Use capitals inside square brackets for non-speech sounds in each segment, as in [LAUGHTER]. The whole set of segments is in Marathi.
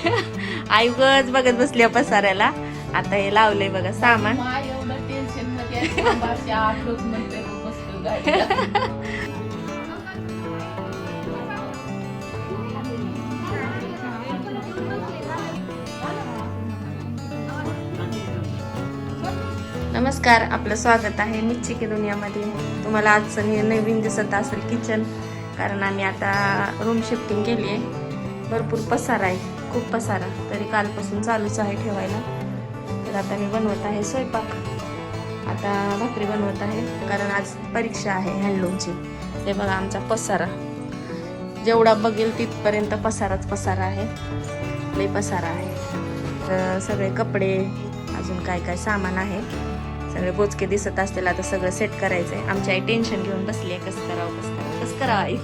[LAUGHS] आई उगच बघत बसली आहे पसाऱ्याला. आता हे लावलंय बघा सामान. नमस्कार आपलं स्वागत आहे मिच्ची की दुनियामध्ये. तुम्हाला आजचं हे नवीन दिसत असेल किचन कारण आम्ही आता रूम शिफ्टिंग केली आहे भरपूर पसारा आहे. खूप पसारा तरी कालपासून चालूच आहे ठेवायला. तर आता मी बनवत आहे स्वयंपाक. आता भाकरी बनवत आहे कारण आज परीक्षा आहे हँडलूमची ते बघा आमचा पसारा. जेवढा बघेल तिथपर्यंत पसाराच पसारा आहे. लई पसारा आहे. तर सगळे कपडे अजून काय काय सामान आहे. सगळे बोचके दिसत असतील आता सगळं सेट करायचं आहे आमची आई टेन्शन घेऊन बसली आहे कसं करावं कसं करावं आई.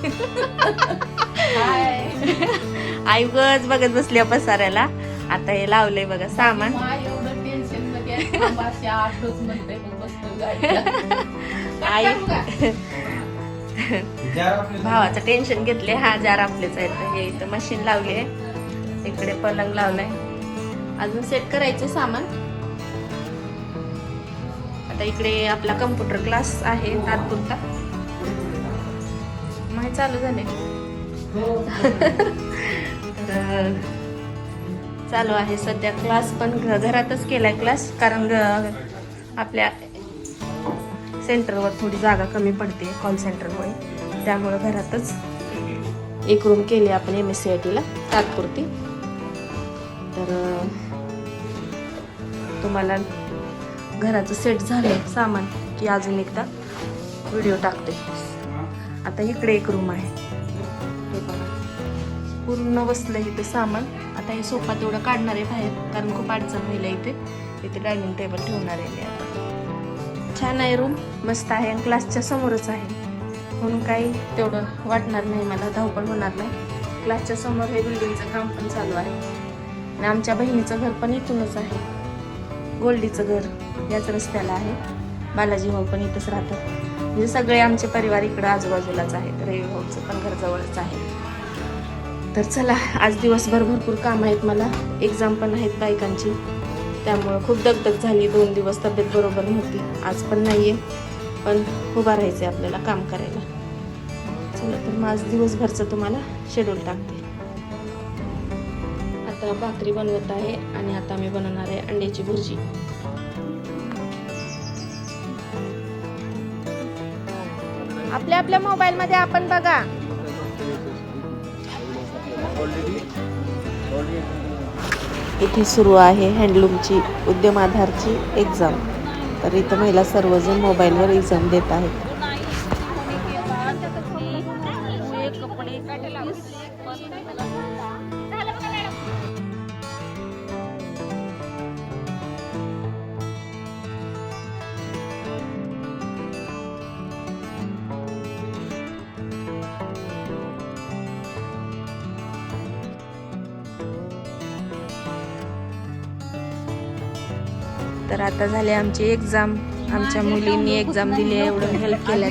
हाय. आई उगच बघत बसली पसाऱ्याला आता हे लावलंय बघा सामान. आई. भावाचं भावाचं टेन्शन घेतले हा जार आपलेच आहे तर हे इथं मशीन लावली आहे इकडे पलंग लावलाय. अजून सेट करायचं सामान. आता इकडे आपला कम्प्युटर क्लास आहे तात्पुरता. हे चालू झाले. तर चालू आहे सध्या क्लास पण घ- घरातच केलाय क्लास कारण ग- आपल्या सेंटरवर थोडी जागा कमी पडते कॉल सेंटरमुळे त्यामुळं घरातच एक रूम केली आपण एम एस सी आय टीला तात्पुरती. तर तुम्हाला घराचं सेट झालं सामान की अजून एकदा व्हिडिओ टाकते. आता इकडे एक रूम आहे. हे बघा. पूर्ण बसलं इथे सामान. आता हे सोफा तेवढं काढणार आहे बाहेर कारण खूप अडचण होईल इथे. इथे डायनिंग टेबल ठेवणार आहे मी आता. छान आहे रूम मस्त आहे आणि क्लासच्या समोरच आहे. म्हणून काही तेवढं वाटणार नाही मला. धावपळ होणार नाही. क्लासच्या समोर हे बिल्डिंगचं काम पण चालू आहे. आणि आमच्या बहिणीचं घर पण इथूनच आहे. गोल्डीचं घर याच रस्त्याला आहे. बालाजी भाऊ पण इथंच राहतात म्हणजे सगळे आमचे परिवार इकडं आजूबाजूलाच आहेत. रवी भाऊचं पण घर जवळच आहे. तर चला आज दिवसभर भरपूर काम आहेत मला. एक्झाम पण आहेत बायकांची. त्यामुळं खूप दगदग झाली. दोन दिवस तब्येत बरोबर नव्हती. आज पण नाही आहे पण उभा राहायचं आहे आपल्याला काम करायला. चला तर मग आज दिवसभरचं तुम्हाला शेड्यूल टाकते. आता भाकरी बनवत आहे आणि आता मी बनवणार आहे अंड्याची भुर्जी. आपल्या आपल्या मोबाईलमध्ये आपण बघा. इथे सुरू आहे हँडलूमची उद्यम आधारची एक्झाम तर इथं महिला सर्वजण मोबाईलवर एक्झाम देत आहेत. तर आता झाली आमची एक्झाम आमच्या मुलींनी एक्झाम दिली आहे एवढं हेल्प केलं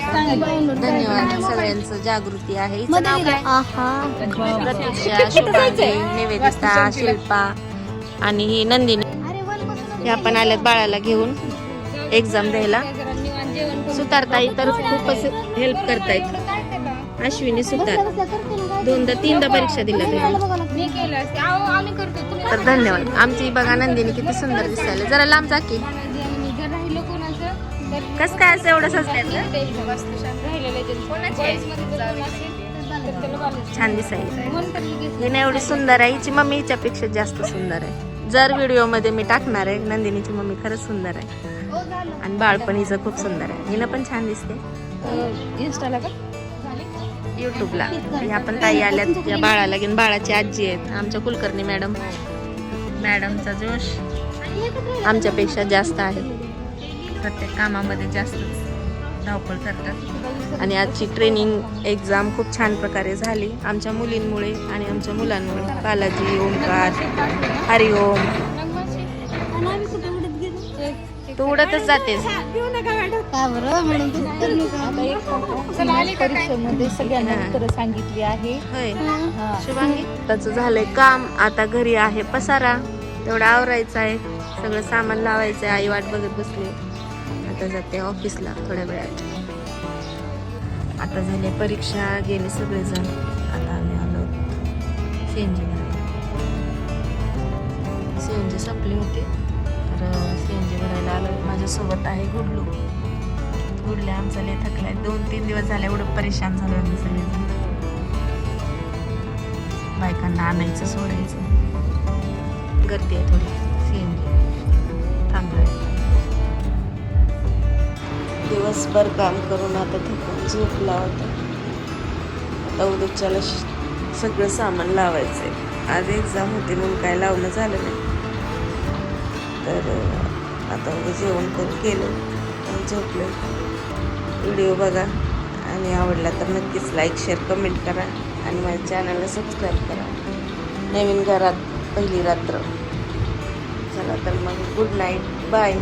धन्यवाद सगळ्यांचं. जागृती आहे. प्रतीक्षा शुभांगी निवेदिता शिल्पा आणि ही नंदिनी. हे आपण आल्यात बाळाला घेऊन एक्झाम द्यायला. सुतारताई तर खूपच हेल्प करतायत. अश्विनी सुतार. दोनदा तीनदा परीक्षा दिल्या तर धन्यवाद. आमची बघा नंदिनी किती सुंदर दिसायला. जरा लांब जा की. कस काय असं एवढं सजल्याचं? छान दिसायला. ही ना एवढी सुंदर आहे. हिची मम्मी हिच्यापेक्षा जास्त सुंदर आहे. जर व्हिडिओमध्ये मी टाकणार आहे नंदिनीची मम्मी खरंच सुंदर आहे. आणि बाळ पण हिचं खूप सुंदर आहे. हिनं पण छान दिसते. इन्स्टाला का? युट्यूबला ह्या पण ताई आल्यात. या बाळाला घेऊन बाळाची आजी आहेत. आमच्या कुलकर्णी मॅडम. मॅडमचा जोश. आमच्यापेक्षा जास्त आहे. प्रत्येक कामामध्ये जास्तच धावपळ करतात. आणि आजची ट्रेनिंग एक्झाम खूप छान प्रकारे झाली. आमच्या मुलींमुळे आणि आमच्या मुलांमुळे. बालाजी ओंकार हरिओम तू उडतच जातेस. परीक्षेमध्ये सगळ्यांना उत्तरं सांगितली आहे होय. हा. शुभांगी. त्याचं झालंय काम. आता घरी आहे पसारा. तेवढा आवरायचा आहे. सगळं सामान लावायचं आहे. आई वाट बघत बसली. आता जाते ऑफिसला थोड्या वेळात. आता झाले परीक्षा गेले सगळेजण. आता आम्ही आलो सीएनजी भरायला सीएनजी संपली होती. तर सीएनजी भरायला आलो. माझ्यासोबत आहे गुडलू. गुडले आमचा लय थकलाय. दोन तीन दिवस झाले एवढं परेशान झालं आम्ही सगळेजण. बायकांना आणायचं सोडायचं. गर्दी आहे थोडी. सीएनजी थांबलोय दिवसभर काम करून आता थकून झोपला होता. आता उद्याच्याला श- सगळं सामान लावायचंय. आज एक्झाम होती म्हणून काय लावणं झालं नाही. तर आता उद्या जेवण करून केलं आणि झोपलं. व्हिडिओ बघा. आणि आवडला तर नक्कीच लाईक शेअर कमेंट करा. आणि माझ्या चॅनलला सबस्क्राईब करा. नवीन घरात पहिली रात्र. चला तर मग गुड नाईट बाय